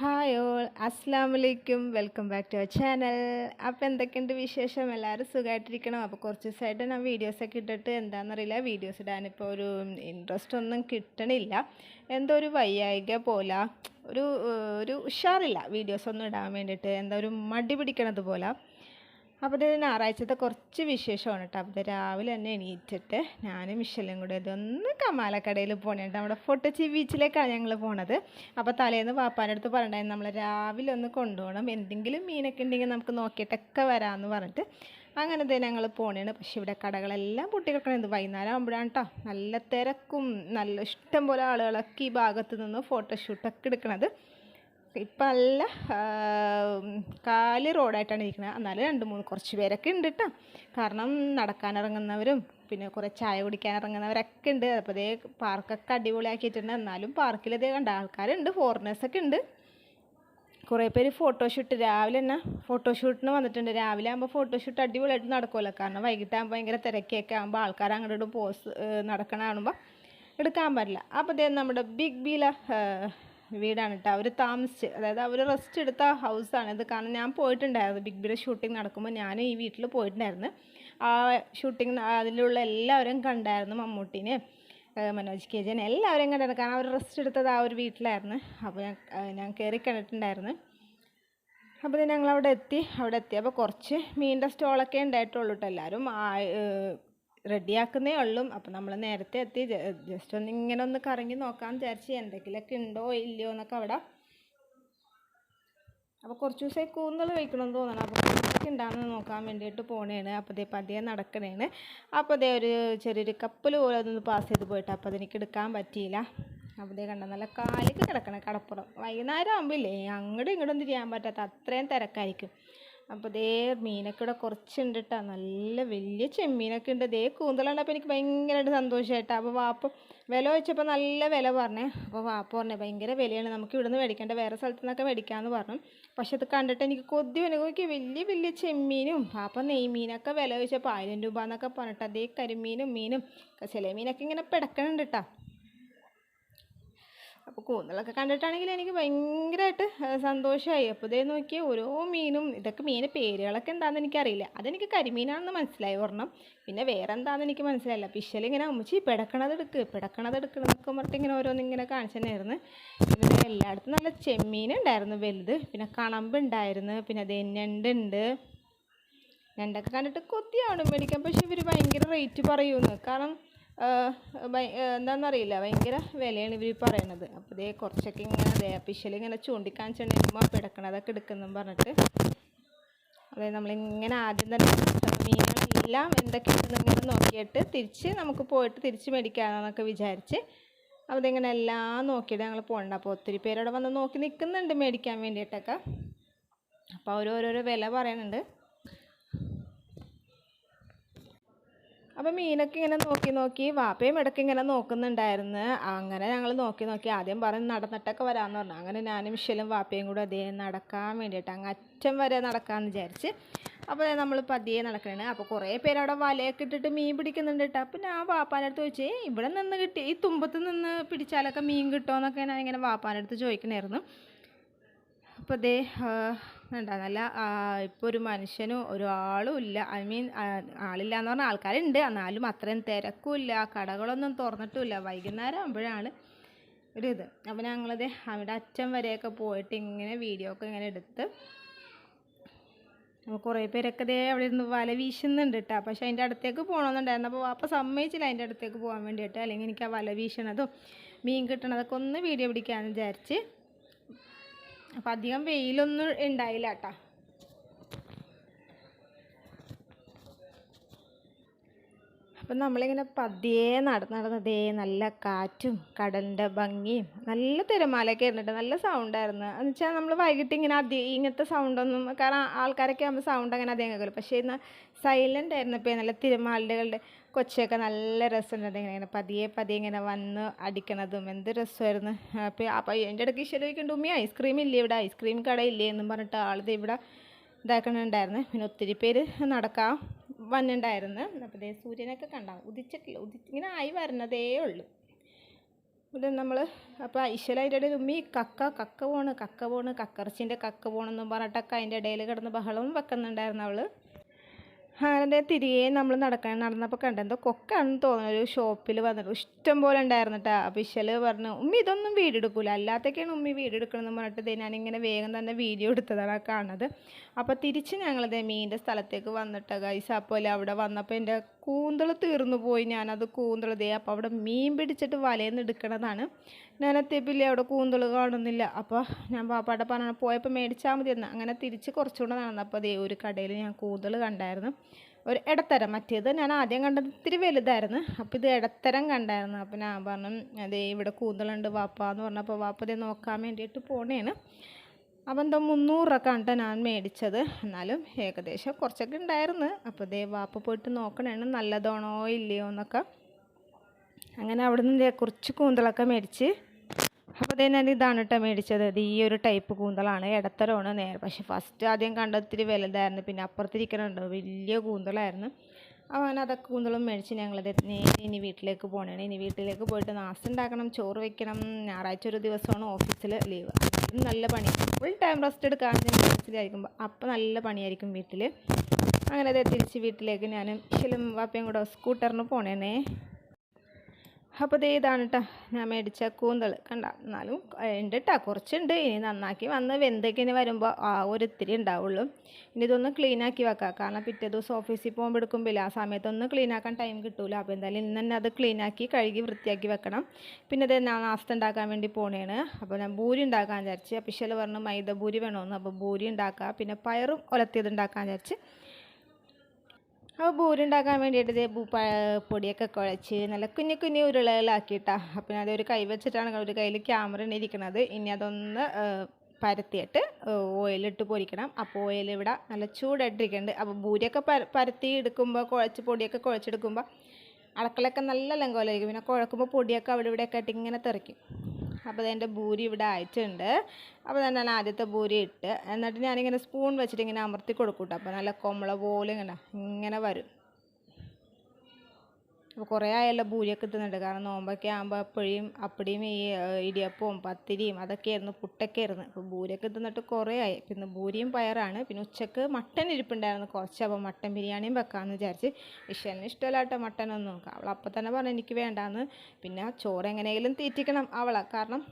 Hi all അസ്സാം വലൈക്കും welcome back to our channel അപ്പോൾ എന്തൊക്കെയുണ്ട് വിശേഷം? എല്ലാവരും സുഖമായിട്ടിരിക്കണം അപ്പോൾ കുറച്ച് ദിവസമായിട്ട് ഞാൻ വീഡിയോസൊക്കെ ഇട്ടിട്ട് എന്താണെന്നറിയില്ല വീഡിയോസ് ഇടാനിപ്പോൾ ഒരു ഇൻട്രസ്റ്റ് ഒന്നും കിട്ടണില്ല. എന്തോ ഒരു വയ്യായിക പോലെ. ഒരു ഒരു ഉഷാറില്ല. വീഡിയോസ് ഒന്നും ഇടാൻ വേണ്ടിയിട്ട്. എന്താ ഒരു മടി പിടിക്കണത് പോലെ. അപ്പോൾ ഇത് ഞായറാഴ്ചത്തെ കുറച്ച് വിശേഷമാണ് കേട്ടോ അപ്പോൾ രാവിലെ തന്നെ എണീറ്റിട്ട് ഞാനും മിഷലും കൂടെ ഇതൊന്ന് കമാലക്കടയിൽ പോകണേട്ട് നമ്മുടെ ഫോട്ടോച്ചി ബീച്ചിലേക്കാണ് ഞങ്ങൾ പോണത്. അപ്പോൾ തലേന്ന് പാപ്പാന്റെ അടുത്ത് പറഞ്ഞിട്ടുണ്ടായിരുന്നു നമ്മൾ രാവിലെ ഒന്ന് കൊണ്ടുപോകണം എന്തെങ്കിലും മീനൊക്കെ ഉണ്ടെങ്കിൽ നമുക്ക് നോക്കിയിട്ടൊക്കെ വരാമെന്ന് പറഞ്ഞിട്ട് അങ്ങനെ തന്നെ ഞങ്ങൾ പോണേണ്. പക്ഷേ ഇവിടെ കടകളെല്ലാം ഉണ്ട് വൈകുന്നേരം ആകുമ്പോഴാണ് കേട്ടോ നല്ല തിരക്കും നല്ല ഇഷ്ടം പോലെ ആളുകളൊക്കെ ഈ ഭാഗത്ത് നിന്ന് ഫോട്ടോഷൂട്ടൊക്കെ എടുക്കണത്. ഇപ്പം നല്ല കാൽ റോഡായിട്ടാണ് ഇരിക്കുന്നത് എന്നാലും രണ്ട് മൂന്ന് കുറച്ച് പേരൊക്കെ ഉണ്ട് കേട്ടോ കാരണം നടക്കാനിറങ്ങുന്നവരും പിന്നെ കുറേ ചായ കുടിക്കാൻ ഇറങ്ങുന്നവരൊക്കെ ഉണ്ട്. അപ്പോൾ ഇതേ പാർക്കൊക്കെ അടിപൊളിയാക്കിയിട്ടുണ്ട്. എന്നാലും പാർക്കിൽ ഇതേ കണ്ട ആൾക്കാരുണ്ട് ഫോറിനേഴ്സൊക്കെ ഉണ്ട്. കുറേ പേര് ഫോട്ടോഷൂട്ട് രാവിലെ തന്നെ ഫോട്ടോഷൂട്ടിന് വന്നിട്ടുണ്ട്. രാവിലെ ആകുമ്പോൾ ഫോട്ടോഷൂട്ട് അടിപൊളിയായിട്ട് നടക്കുമല്ലോ കാരണം വൈകിട്ടാകുമ്പോൾ ഭയങ്കര തിരക്കിയൊക്കെ ആകുമ്പോൾ ആൾക്കാർ അങ്ങോട്ട് പോസ് നടക്കണ കാണുമ്പോൾ എടുക്കാൻ പറ്റില്ല. അപ്പോൾ ഇതേ നമ്മുടെ ബിഗ് ബീല വീടാണ് കേട്ടോ അവർ താമസിച്ച് അതായത് അവർ റെസ്റ്റ് എടുത്ത ഹൗസാണ് ഇത് കാരണം ഞാൻ പോയിട്ടുണ്ടായിരുന്നു. ബിഗ് ബിയുടെ ഷൂട്ടിംഗ് നടക്കുമ്പോൾ ഞാൻ ഈ വീട്ടിൽ പോയിട്ടുണ്ടായിരുന്നു. ആ ഷൂട്ടിംഗ് അതിലുള്ള എല്ലാവരും കണ്ടായിരുന്നു മമ്മൂട്ടീനെ മനോജ് കെ ജൻ എല്ലാവരെയും കണ്ടായിരുന്നു. കാരണം അവർ റെസ്റ്റ് എടുത്തത് ആ ഒരു വീട്ടിലായിരുന്നു. അപ്പോൾ ഞാൻ ഞാൻ കയറി കണ്ടിട്ടുണ്ടായിരുന്നു. അപ്പോൾ ഞങ്ങൾ അവിടെ എത്തി. അവിടെ എത്തിയപ്പോൾ കുറച്ച് മീനിന്റെ സ്റ്റോളൊക്കെ ഉണ്ടായിട്ടുള്ളൂ കേട്ടോ എല്ലാവരും റെഡിയാക്കുന്നേ ഉള്ളൂ. അപ്പോൾ നമ്മൾ നേരത്തെ എത്തി. ജസ്റ്റ് ഒന്ന് ഇങ്ങനെ ഒന്ന് കറങ്ങി നോക്കാൻ വിചാരിച്ച് എന്തെങ്കിലുമൊക്കെ ഉണ്ടോ ഇല്ലയോ എന്നൊക്കെ അവിടെ. അപ്പോൾ കുറച്ച് ദിവസമായി കൂന്തൾ വയ്ക്കണമെന്ന് തോന്നണം. അപ്പോൾ കൂന്തലൊക്കെ ഉണ്ടാകുന്ന നോക്കാൻ വേണ്ടിയിട്ട് പോണേണ്. അപ്പോൾ ദേ പതിയെ നടക്കണേണ്. അപ്പോൾ ദേ ഒരു ചെറിയൊരു കപ്പൽ പോലെ അതൊന്ന് പാസ് ചെയ്ത് പോയിട്ട് അപ്പോൾ അതെനിക്ക് എടുക്കാൻ പറ്റിയില്ല. അപ്പോൾ ദേ കണ്ട നല്ല കാലിക്ക് കിടക്കണം കടപ്പുറം. വൈകുന്നേരം ആകുമ്പില്ലേ അങ്ങോട്ടും ഇങ്ങോട്ടും തിരിയാൻ പറ്റാത്ത അത്രയും തിരക്കായിരിക്കും. അപ്പോൾ ദേ മീനൊക്കെ ഇവിടെ കുറച്ചുണ്ട് കേട്ടോ നല്ല വലിയ ചെമ്മീനൊക്കെ ഉണ്ട് ദേ കൂന്തലുണ്ടപ്പോൾ എനിക്ക് ഭയങ്കരമായിട്ട് സന്തോഷമായിട്ടാണ് അപ്പോൾ വാപ്പ വില വെച്ചപ്പോൾ നല്ല വില പറഞ്ഞേ. അപ്പോൾ വാപ്പ പറഞ്ഞേ ഭയങ്കര വിലയാണ്. നമുക്ക് ഇവിടുന്ന് മേടിക്കേണ്ട. വേറെ സ്ഥലത്തു നിന്നൊക്കെ മേടിക്കാമെന്ന് പറഞ്ഞു. പക്ഷെ അത് കണ്ടിട്ട് എനിക്ക് കൊതി വന്നു. നോക്കി വലിയ വലിയ ചെമ്മീനും പാപ്പ നെയ്മീനൊക്കെ വില വെച്ചപ്പോൾ ആയിരം രൂപ എന്നൊക്കെ പറഞ്ഞിട്ട് അതേ കരിമീനും മീനും ചില മീനൊക്കെ ഇങ്ങനെ പിടക്കണുണ്ട് കേട്ടോ അപ്പോൾ കൂന്തലൊക്കെ കണ്ടിട്ടാണെങ്കിൽ എനിക്ക് ഭയങ്കരമായിട്ട് സന്തോഷമായി അപ്പോൾ ഇതേ നോക്കിയ ഓരോ മീനും ഇതൊക്കെ മീന് പേരുകളൊക്കെ എന്താണെന്ന് എനിക്കറിയില്ല. അതെനിക്ക് കരിമീനാണെന്ന് മനസ്സിലായി ഒരെണ്ണം. പിന്നെ വേറെ എന്താണെന്ന് എനിക്ക് മനസ്സിലായില്ല. പിഷൽ ഇങ്ങനെ അമ്മച്ചി പിടക്കണത് എടുക്ക് പിടക്കണത് എടുക്കണതൊക്കെ പറഞ്ഞിട്ട് ഇങ്ങനെ ഓരോന്ന് ഇങ്ങനെ കാണിച്ചു തന്നെയായിരുന്നു പിന്നെ എല്ലായിടത്തും നല്ല ചെമ്മീൻ ഉണ്ടായിരുന്നു വലുത്. പിന്നെ കണമ്പ് ഉണ്ടായിരുന്നു പിന്നെ അത് ഞണ്ടുണ്ട് ഞണ്ടൊക്കെ കണ്ടിട്ട് കൊത്തിയാണ് മേടിക്കാൻ. പക്ഷേ ഇവർ ഭയങ്കര റേറ്റ് പറയുമെന്ന് കാരണം എന്താണെന്നറിയില്ല ഭയങ്കര വിലയാണ് ഇവർ പറയണത്. അപ്പോൾ ഇതേ കുറച്ചൊക്കെ ഇങ്ങനെ അതേ പിശൽ ഇങ്ങനെ ചൂണ്ടിക്കാണിച്ചിട്ടുണ്ടെങ്കിൽ പിടക്കണതൊക്കെ എടുക്കുന്നെന്ന് പറഞ്ഞിട്ട്. അതായത് നമ്മളിങ്ങനെ ആദ്യം തന്നെ മീനുകളെല്ലാം എന്തൊക്കെ ഇങ്ങനെ നോക്കിയിട്ട് തിരിച്ച് നമുക്ക് പോയിട്ട് തിരിച്ച് മേടിക്കാമെന്നൊക്കെ വിചാരിച്ച് അപ്പോൾ ഇതിങ്ങനെ എല്ലാം നോക്കിയിട്ട് ഞങ്ങൾ പോകണ്ട അപ്പോൾ ഒത്തിരി പേരവിടെ വന്ന് നോക്കി നിൽക്കുന്നുണ്ട് മേടിക്കാൻ വേണ്ടിയിട്ടൊക്കെ. അപ്പോൾ അവരോരോരോ വില പറയുന്നുണ്ട് അപ്പോൾ മീനൊക്കെ ഇങ്ങനെ നോക്കി നോക്കി വാപ്പയും ഇടയ്ക്ക് ഇങ്ങനെ നോക്കുന്നുണ്ടായിരുന്നു. അങ്ങനെ ഞങ്ങൾ നോക്കി നോക്കി ആദ്യം പറഞ്ഞ് നടന്നിട്ടൊക്കെ വരാമെന്ന് പറഞ്ഞു. അങ്ങനെ ഞാനും മിഷലും വാപ്പയും കൂടെ അതേ നടക്കാൻ വേണ്ടിയിട്ട് അങ്ങ് അറ്റം വരെ നടക്കാമെന്ന് വിചാരിച്ച് അപ്പോൾ നമ്മൾ പതിയെ നടക്കണേ. അപ്പോൾ കുറേ പേര് അവിടെ വലയൊക്കെ ഇട്ടിട്ട് മീൻ പിടിക്കുന്നുണ്ട് കേട്ടോ അപ്പോൾ ഞാൻ വാപ്പാന്റെ അടുത്ത് ചോദിച്ചേ ഇവിടെ നിന്ന് കിട്ടി. ഈ തുമ്പത്ത് നിന്ന് പിടിച്ചാലൊക്കെ മീൻ കിട്ടുമോ ഞാൻ ഇങ്ങനെ വാപ്പാന്റെ അടുത്ത് ചോദിക്കണമായിരുന്നു അപ്പോൾ ദേ എന്താ നല്ല ഇപ്പോൾ ഒരു മനുഷ്യനും ഒരാളും ഇല്ല. ഐ മീൻ ആളില്ല എന്ന് പറഞ്ഞാൽ ആൾക്കാരുണ്ട്. എന്നാലും അത്രയും തിരക്കും ഇല്ല കടകളൊന്നും തുറന്നിട്ടുമില്ല. വൈകുന്നേരം ആകുമ്പോഴാണ് ഒരു ഇത്. അപ്പോൾ ഞങ്ങളത് അവിടെ അച്ഛൻ വരെയൊക്കെ പോയിട്ട് ഇങ്ങനെ വീഡിയോ ഒക്കെ ഇങ്ങനെ എടുത്ത് അപ്പോൾ കുറേ പേരൊക്കെ ദേ അവിടെ ഇരുന്ന് വല വീശുന്നുണ്ട് കേട്ടോ പക്ഷെ അതിന്റെ അടുത്തേക്ക് പോകണമെന്നുണ്ടായിരുന്നു അപ്പോൾ വാപ്പ സമ്മതിച്ചില്ല അതിന്റെ അടുത്തേക്ക് പോകാൻ വേണ്ടിയിട്ട്. അല്ലെങ്കിൽ എനിക്ക് ആ വല വീശണതും മീൻ കിട്ടണതൊക്കെ ഒന്ന് വീഡിയോ പിടിക്കാമെന്ന് വിചാരിച്ച് അപ്പം അധികം വെയിലൊന്നും ഉണ്ടായില്ല കേട്ടോ. അപ്പം നമ്മളിങ്ങനെ പതിയെ നടന്ന് നടന്നതേ നല്ല കാറ്റും കടലിന്റെ ഭംഗിയും നല്ല തിരമാലയൊക്കെ ഇരുന്നിട്ട് നല്ല സൗണ്ടായിരുന്നു എന്ന് വെച്ചാൽ നമ്മൾ വൈകിട്ട് ഇങ്ങനെ അധികം ഇങ്ങനത്തെ സൗണ്ടൊന്നും കാരണം ആൾക്കാരൊക്കെ ആകുമ്പോൾ സൗണ്ട് അങ്ങനെ അധികം കേൾക്കില്ല പക്ഷേ ഇന്ന് സൈലന്റ് ആയിരുന്നു ഇപ്പോൾ നല്ല തിരമാലകളുടെ കൊച്ചൊക്കെ നല്ല രസമുണ്ട്. ഇങ്ങനെ പതിയെ പതിയെ ഇങ്ങനെ വന്ന് അടിക്കണതും എന്ത് രസമായിരുന്നു. അപ്പോൾ അപ്പോൾ എന്റെ ഇടയ്ക്ക് ഈശ്വര ഉമ്മി ഐസ്ക്രീം ഇല്ലേ ഇവിടെ? ഐസ്ക്രീം കട ഇല്ലേ? എന്നും പറഞ്ഞിട്ട് ആളിത് ഇവിടെ ഇതാക്കണുണ്ടായിരുന്നു. പിന്നെ ഒത്തിരി പേര് നടക്കാൻ വന്നിട്ടുണ്ടായിരുന്നു. അപ്പോൾ ദേ സൂര്യനൊക്കെ കണ്ടാവും ഉദിച്ചിട്ടില്ല ഉദി ഇങ്ങനെ ആയി വരണതേ ഉള്ളൂ. ഇത് നമ്മൾ അപ്പോൾ അതിന്റെ ഇടയിൽ ഉമ്മി കക്ക കക്ക പോണ് കക്ക പോണ് കക്കറച്ചിന്റെ കക്ക പോണെന്നും പറഞ്ഞിട്ടൊക്കെ അതിന്റെ ഇടയിൽ കിടന്ന് ബഹളവും വെക്കുന്നുണ്ടായിരുന്നു അവൾ അങ്ങനെ തിരികെ നമ്മൾ നടക്കാൻ നടന്നപ്പോൾ കണ്ട. എന്തോ കൊക്കാണെന്ന് തോന്നുന്നു. ഒരു ഷോപ്പിൽ വന്നിട്ട്. ഇഷ്ടം പോലെ ഉണ്ടായിരുന്നു കേട്ടോ അപ്പോൾ പറഞ്ഞു ഉമ്മി ഇതൊന്നും വീഡിയോ എടുക്കൂല. അല്ലാത്തൊക്കെയാണ് ഉമ്മി വീഡിയോ എടുക്കണമെന്ന് പറഞ്ഞിട്ട് ഞാനിങ്ങനെ വേഗം തന്നെ വീഡിയോ എടുത്തതാണ് കാണുന്നത്. അപ്പോൾ തിരിച്ച് ഞങ്ങളിത് മീന്റെ സ്ഥലത്തേക്ക് വന്നിട്ട്. ഗൈസ് അപ്പോൾ അവിടെ വന്നപ്പോൾ എന്റെ കൂന്തൾ തീർന്നു പോയി ഞാനത് കൂന്തൾ ദേ അപ്പോൾ അവിടെ മീൻ പിടിച്ചിട്ട് വലയെന്ന് എടുക്കണതാണ്. ഞാൻ എത്തിയപ്പില്ലേ അവിടെ കൂന്തൾ കാണുന്നില്ല. അപ്പോൾ ഞാൻ പാപ്പാടെ പറഞ്ഞു പോയപ്പോൾ മേടിച്ചാൽ മതി എന്ന് അങ്ങനെ തിരിച്ച് കുറച്ചുകൂടെ നടന്നപ്പോൾ ദേ ഒരു കടയിൽ ഞാൻ കൂന്തൾ കണ്ടായിരുന്നു. ഒരു ഇടത്തരം മറ്റേത് ഞാൻ ആദ്യം കണ്ടത് ഇത്തിരി വലുതായിരുന്നു. അപ്പോൾ ഇത് ഇടത്തരം കണ്ടായിരുന്നു. അപ്പോൾ ഞാൻ പറഞ്ഞു അതേ ഇവിടെ കൂന്തളുണ്ട് വാപ്പ എന്ന് പറഞ്ഞപ്പോൾ വാപ്പതേ നോക്കാൻ വേണ്ടിയിട്ട് പോണേണ്. അപ്പം എന്തോ മുന്നൂറ് രൂപ കണ്ട ഞാൻ മേടിച്ചത്. എന്നാലും ഏകദേശം കുറച്ചൊക്കെ ഉണ്ടായിരുന്നു. അപ്പോൾ ദേ വാപ്പ പോയിട്ട് നോക്കണേണ് നല്ലതാണോ ഇല്ലയോ എന്നൊക്കെ. അങ്ങനെ അവിടെ നിന്ന് കുറച്ച് കൂന്തളൊക്കെ മേടിച്ച്. അപ്പോൾ അതേ ഞാൻ ഇതാണ് കേട്ടോ മേടിച്ചത്. ഈ ഒരു ടൈപ്പ് കൂന്തളാണ് ഇടത്തരമാണ് നേരെ പക്ഷേ ഫസ്റ്റ് ആദ്യം കണ്ടത്തിരി വലുതായിരുന്നു. പിന്നെ അപ്പുറത്തിരിക്കണുണ്ട് വലിയ കൂന്തളായിരുന്നു. അവൻ അതൊക്കെ കൂന്തളും മേടിച്ച് ഞങ്ങളത് നേരെ ഇനി വീട്ടിലേക്ക് പോകണേ ഇനി വീട്ടിലേക്ക് പോയിട്ട് നാസ് ഉണ്ടാക്കണം ചോറ് വെക്കണം. ഞായറാഴ്ച ഒരു ദിവസമാണ് ഓഫീസിൽ ലീവ്. നല്ല പണി. ഫുൾ ടൈം റെസ്റ്റ് എടുക്കാൻ ഓഫീസിലായിരിക്കുമ്പോൾ അപ്പോൾ നല്ല പണിയായിരിക്കും വീട്ടിൽ അങ്ങനെ അത് തിരിച്ച് വീട്ടിലേക്ക് ഞാനും ശിലും വാപ്പയും കൂടെ സ്കൂട്ടറിന് പോണേനേ. അപ്പോൾ ഇത് ഇതാണ് കേട്ടോ ഞാൻ മേടിച്ച കൂന്തൾ കണ്ട? എന്നാലും ഉണ്ട് കേട്ടോ കുറച്ചുണ്ട്. ഇനി നന്നാക്കി വന്ന് വെന്തൊക്കെ വരുമ്പോൾ ആ ഒരു ഇത്തിരി ഉണ്ടാവുള്ളൂ. ഇനി ഇതൊന്ന് ക്ലീൻ ആക്കി വെക്കാം. കാരണം പിറ്റേ ദിവസം ഓഫീസിൽ പോകുമ്പോൾ എടുക്കുമ്പോൾ ആ സമയത്തൊന്ന് ക്ലീൻ ആക്കാൻ ടൈം കിട്ടൂല. അപ്പോൾ എന്തായാലും ഇന്ന് തന്നെ അത് ക്ലീൻ ആക്കി കഴുകി വൃത്തിയാക്കി വെക്കണം. പിന്നെ ഇത് ഞാൻ നാസ്ത ഉണ്ടാക്കാൻ വേണ്ടി പോണേണ്. അപ്പോൾ ഞാൻ ഭൂരി ഉണ്ടാക്കാൻ വിചാരിച്ച്. ഇശൽ പറഞ്ഞു മൈദ ഭൂരി വേണമെന്ന് അപ്പോൾ ഭൂരി ഉണ്ടാക്കാം. പിന്നെ പയറും ഒലത്തിയത് ഉണ്ടാക്കാൻ വിചാരിച്ച്. അപ്പോൾ ബൂരുണ്ടാക്കാൻ വേണ്ടിയിട്ട് ഇതേ പൂ പൊടിയൊക്കെ കുഴച്ച് നല്ല കുഞ്ഞു കുഞ്ഞു ഉരുളകളാക്കിയിട്ടാ. അപ്പം ഒരു കൈ വെച്ചിട്ടാണ് ഒരു കയ്യിൽ ക്യാമറ ഇരിക്കുന്നത് ഇനി അതൊന്ന് പരത്തിയിട്ട് ഓയിലിട്ട് പൊരിക്കണം. അപ്പോൾ ഓയിൽ ഇവിടെ നല്ല ചൂടായിട്ടിരിക്കുന്നുണ്ട് അപ്പോൾ പൂരിയൊക്കെ പര പരത്തി എടുക്കുമ്പോൾ കുഴച്ച് പൊടിയൊക്കെ കുഴച്ചെടുക്കുമ്പോൾ അളക്കളൊക്കെ നല്ല ലങ്കോലായിരിക്കും പിന്നെ കുഴക്കുമ്പോൾ പൊടിയൊക്കെ അവിടെ ഇവിടെയൊക്കെ ആയിട്ട് ഇങ്ങനെ തെറിക്കും. അപ്പോൾ അതിന്റെ ഭൂരി ഇവിടെ ആയിട്ടുണ്ട്. അപ്പോൾ തന്നെ ഞാൻ ആദ്യത്തെ ഭൂരി ഇട്ട്. എന്നിട്ട് ഞാനിങ്ങനെ സ്പൂൺ വെച്ചിട്ട് ഇങ്ങനെ അമർത്തി കൊടുക്കും കേട്ടോ അപ്പോൾ നല്ല കൊമ്മള പോലെ ഇങ്ങനെ ഇങ്ങനെ വരും. അപ്പോൾ കുറേ ആയല്ലോ ബൂരിയൊക്കെ കിട്ടുന്നുണ്ട് കാരണം നോമ്പൊക്കെ ആകുമ്പോൾ അപ്പോഴും അപ്പടിയും ഈ ഇടിയപ്പവും പത്തിരിയും അതൊക്കെയായിരുന്നു പുട്ടൊക്കെ ആയിരുന്നു. അപ്പോൾ ബൂരിയൊക്കെ തിന്നിട്ട് കുറേ ആയി. പിന്നെ ബൂരിയും പയറാണ്. പിന്നെ ഉച്ചയ്ക്ക് മട്ടൻ ഇരിപ്പുണ്ടായിരുന്നു കുറച്ച്. അപ്പോൾ മട്ടൻ ബിരിയാണിയും വെക്കാമെന്ന് വിചാരിച്ച്. ഇഷലിന് ഇഷ്ടമല്ല കേട്ടോ മട്ടനൊന്നും അവൾ അപ്പോൾ തന്നെ പറഞ്ഞു എനിക്ക് വേണ്ടാന്ന്. പിന്നെ ചോറ് എങ്ങനെയെങ്കിലും തീറ്റിക്കണം അവളെ. കാരണം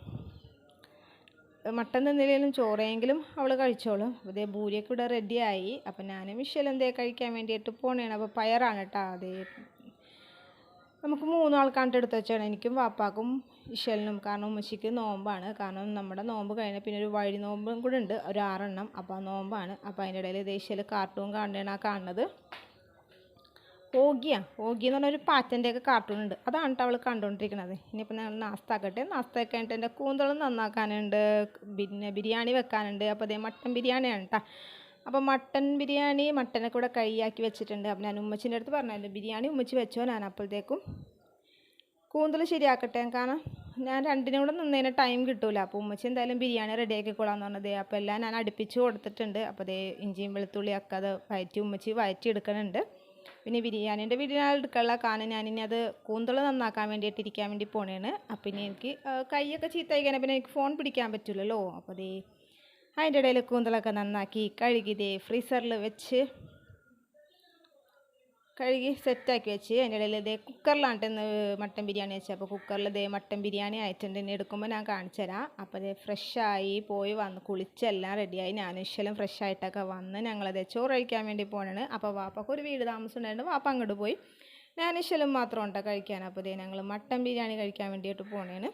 മട്ടൻ തിന്നില്ലെങ്കിലും ചോറെങ്കിലും അവൾ കഴിച്ചോളും. അപ്പോൾ ഇതേ ബൂരിയൊക്കെ ഇവിടെ റെഡിയായി അപ്പം ഞാനും മിഷലും എന്തേ കഴിക്കാൻ വേണ്ടിയിട്ട് പോണേണ്. അപ്പോൾ പയറാണ് കേട്ടോ അതേ നമുക്ക് മൂന്നാൾക്കാണ്ട് എടുത്ത് വെച്ചാണ്. എനിക്കും വാപ്പാക്കും ഇഷലിനും കാരണം ഉമ്മച്ചിക്ക് നോമ്പാണ്. കാരണം നമ്മുടെ നോമ്പ് കഴിഞ്ഞാൽ പിന്നെ ഒരു വഴി നോമ്പും കൂടെ ഉണ്ട്. ഒരു ആറെണ്ണം. അപ്പോൾ ആ നോമ്പാണ്. അപ്പോൾ അതിന്റെ ഇടയിൽ ദേശീയ കാർട്ടൂൺ കാണുകയാണ് ആ കാണുന്നത്. ഓഗിയ. ഓഗി എന്ന് പറഞ്ഞൊരു പാറ്റന്റെയൊക്കെ കാർട്ടൂൺ ഉണ്ട്. അതാണ് അവൾ കണ്ടുകൊണ്ടിരിക്കുന്നത്. ഇനിയിപ്പോൾ ഞങ്ങൾ നാസ്ത ആക്കട്ടെ. നാസ്ത കഴിഞ്ഞിട്ട് എന്റെ കൂന്തളം നന്നാക്കാനുണ്ട്. പിന്നെ ബിരിയാണി വെക്കാനുണ്ട്. അപ്പോൾ അതേ മട്ടൻ ബിരിയാണിയാണ് കേട്ടോ അപ്പോൾ മട്ടൻ ബിരിയാണി മട്ടനൊക്കെ ഇവിടെ കൈയാക്കി വെച്ചിട്ടുണ്ട്. അപ്പം ഞാൻ ഉമ്മച്ചിന്റെ അടുത്ത് പറഞ്ഞായിരുന്നു ബിരിയാണി ഉമ്മച്ചി വെച്ചോ ഞാൻ അപ്പോഴത്തേക്കും കൂന്തൽ ശരിയാക്കട്ടെ. കാരണം ഞാൻ രണ്ടിനും കൂടെ നിന്നതിന് ടൈം കിട്ടൂല. അപ്പോൾ ഉമ്മച്ചി എന്തായാലും ബിരിയാണി റെഡിയാക്കിക്കോളാന്ന് പറഞ്ഞത്. അപ്പോൾ എല്ലാം ഞാൻ അടുപ്പിച്ച് കൊടുത്തിട്ടുണ്ട്. അപ്പോൾ അതേ ഇഞ്ചിയും വെളുത്തുള്ളിയൊക്കെ അത് വയറ്റി ഉമ്മച്ചി വയറ്റി എടുക്കുന്നുണ്ട്. പിന്നെ ബിരിയാണീന്റെ ബിരിയാണി എടുക്കാനുള്ള കാരണം ഞാനിനി അത് കൂന്തൾ നന്നാക്കാൻ വേണ്ടിയിട്ട് ഇരിക്കാൻ വേണ്ടി പോണേണ്. അപ്പം ഇനി എനിക്ക് കൈയൊക്കെ ചീത്തയായി പിന്നെ എനിക്ക് ഫോൺ പിടിക്കാൻ പറ്റില്ലല്ലോ അപ്പോൾ അതേ അതിന്റെ ഇടയിൽ കൂന്തളൊക്കെ നന്നാക്കി കഴുകി ദേ ഫ്രീസറിൽ വെച്ച് കഴുകി സെറ്റാക്കി വെച്ച് അതിന്റെ ഇടയിൽ ഇതേ കുക്കറിലാണ് ഇന്ന് മട്ടൻ ബിരിയാണി വെച്ചത് അപ്പോൾ കുക്കറിൽ ഇതേ മട്ടൻ ബിരിയാണി ആയിട്ടുണ്ട്. ഇനി എടുക്കുമ്പോൾ ഞാൻ കാണിച്ചു തരാം. അപ്പോൾ ഇതേ ഫ്രഷായി പോയി വന്ന് കുളിച്ചെല്ലാം റെഡിയായി. ഞാൻ ഇഷ്ടം ഫ്രഷ് ആയിട്ടൊക്കെ വന്ന് ഞങ്ങളത് ചോറ് കഴിക്കാൻ വേണ്ടി പോകണാണ് അപ്പോൾ വാപ്പക്ക് ഒരു വീട് താമസം ഉണ്ടായിരുന്നു വാപ്പ അങ്ങോട്ട് പോയി. ഞാൻ ഇഷ്ടം മാത്രം ഉണ്ടോ കഴിക്കാൻ? അപ്പോൾ ഇതേ ഞങ്ങൾ മട്ടൻ ബിരിയാണി കഴിക്കാൻ വേണ്ടിയിട്ട് പോണേണ്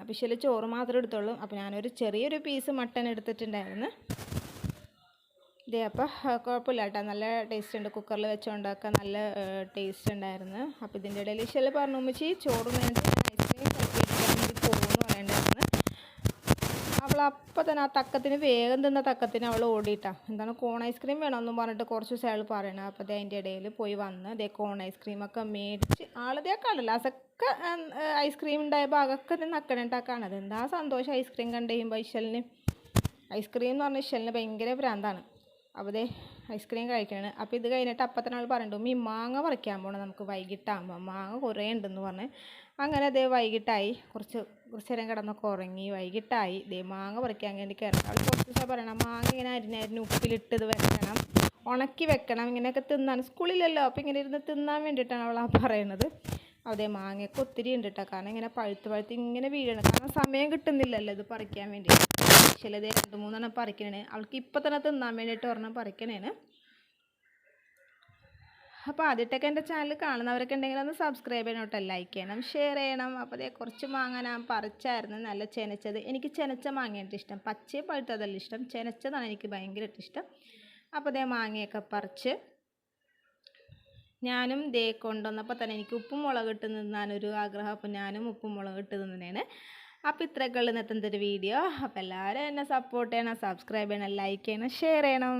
അപ്പോൾ ചോറ് മാത്രമേ എടുത്തുള്ളൂ. അപ്പോൾ ഞാനൊരു ചെറിയൊരു പീസ് മട്ടൻ എടുത്തിട്ടുണ്ടായിരുന്നു. ഇതേ അപ്പോൾ കുഴപ്പമില്ല കേട്ടോ. നല്ല ടേസ്റ്റ് ഉണ്ട്. കുക്കറിൽ വെച്ചുകൊണ്ടൊക്കെ നല്ല ടേസ്റ്റ് ഉണ്ടായിരുന്നു. അപ്പോൾ ഇതിന്റെ ഇടയിൽ ഇശൽ പറഞ്ഞു ഉമ്മച്ചി ചോറ് വേണ്ടി ഐസ്ക്രീം കഴിക്കാൻ വേണ്ടി പോകുമെന്ന് പറയണ്ടായിരുന്നു അപ്പോൾ തന്നെ ആ തക്കത്തിന് വേഗം തിന്ന തക്കത്തിന് അവൾ ഓടിയിട്ടാ. എന്താണ് കോൺ ഐസ്ക്രീം വേണമെന്നും പറഞ്ഞിട്ട് കുറച്ച് ദിവസം അയാൾ പറയണം. അപ്പോൾ അതേ അതിന്റെ ഇടയിൽ പോയി വന്ന് അതേ കോൺ ഐസ്ക്രീമൊക്കെ മേടിച്ച് ആളതേ കടലാസൊക്കെ ഐസ്ക്രീം ഉണ്ടായ ഭാഗമൊക്കെ ഇത് നക്കണിട്ടാക്കാണത് എന്താ സന്തോഷം ഐസ്ക്രീം കണ്ടു കഴിയുമ്പോൾ ഐസ്ക്രീം എന്ന് പറഞ്ഞാൽ ഇശലിന് ഭയങ്കര ഭ്രാന്താണ് അപ്പോൾ ദേ ഐസ്ക്രീം കഴിക്കണേ. അപ്പോൾ ഇത് കഴിഞ്ഞിട്ട് അപ്പം തന്നെ ആൾ പറയുന്നുണ്ട് ഈ മാങ്ങ പറിക്കാൻ പോകണം നമുക്ക് വൈകിട്ടാകുമ്പോൾ മാങ്ങ കുറേ ഉണ്ടെന്ന് പറഞ്ഞ്. അങ്ങനെ അതേ വൈകിട്ടായി. കുറച്ച് കുറച്ച് നേരം കിടന്നൊക്കെ ഉറങ്ങി. വൈകിട്ടായി. ഇതേ മാങ്ങ പറിക്കാൻ വേണ്ടി കയറണം അവൾ കുറച്ച് ദിവസം പറയണം മാങ്ങ ഇങ്ങനെ അരിഞ്ഞരിഞ്ഞ് ഉപ്പിലിട്ട് ഇത് വെക്കണം. ഉണക്കി വെക്കണം. ഇങ്ങനെയൊക്കെ തിന്നാൻ സ്കൂളിലല്ലോ അപ്പോൾ ഇങ്ങനെ ഇരുന്ന് തിന്നാൻ വേണ്ടിയിട്ടാണ് അവൾ ആ പറയണത്. അതേ മാങ്ങയൊക്കെ ഒത്തിരി ഉണ്ട് കേട്ടോ കാരണം ഇങ്ങനെ പഴുത്ത് പഴുത്ത് ഇങ്ങനെ വീഴണം. കാരണം സമയം കിട്ടുന്നില്ലല്ലോ ഇത് പറിക്കാൻ വേണ്ടി. ചിലത് രണ്ട് മൂന്നെണ്ണം പറിക്കണേ അവൾക്ക് ഇപ്പം തന്നെ തിന്നാൻ വേണ്ടിയിട്ട് ഒരെണ്ണം പറിക്കണേന് അപ്പോൾ ആദ്യമായിട്ടൊക്കെ എന്റെ ചാനൽ കാണുന്നവരൊക്കെ ഉണ്ടെങ്കിൽ ഒന്ന് സബ്സ്ക്രൈബ് ചെയ്യണം കേട്ടോ. ലൈക്ക് ചെയ്യണം ഷെയർ ചെയ്യണം. അപ്പോൾ അതേ കുറച്ച് മാങ്ങ ഞാൻ പറിച്ചായിരുന്നു. നല്ല ചെനച്ചത്. എനിക്ക് ചെനച്ച മാങ്ങയായിട്ട് ഇഷ്ടം. പച്ചയും പഴുത്തതല്ല ഇഷ്ടം. ചെനച്ചതാണ് എനിക്ക് ഭയങ്കരമായിട്ട് ഇഷ്ടം. അപ്പോൾ അതേ മാങ്ങയൊക്കെ പറിച്ച് ഞാനും ദേ കൊണ്ടുവന്നപ്പോൾ തന്നെ എനിക്ക് ഉപ്പും മുളക് ഇട്ട് നിന്നാനൊരു ആഗ്രഹം. അപ്പോൾ ഞാനും ഉപ്പും മുളക് ഇട്ട് നിന്നതാണ് അപ്പോൾ ഇത്രയൊക്കെ ഉള്ള ഇന്നത്തെ ഒരു വീഡിയോ അപ്പോൾ എല്ലാവരും എന്നെ സപ്പോർട്ട് ചെയ്യണം സബ്സ്ക്രൈബ് ചെയ്യണം ലൈക്ക് ചെയ്യണം ഷെയർ ചെയ്യണം.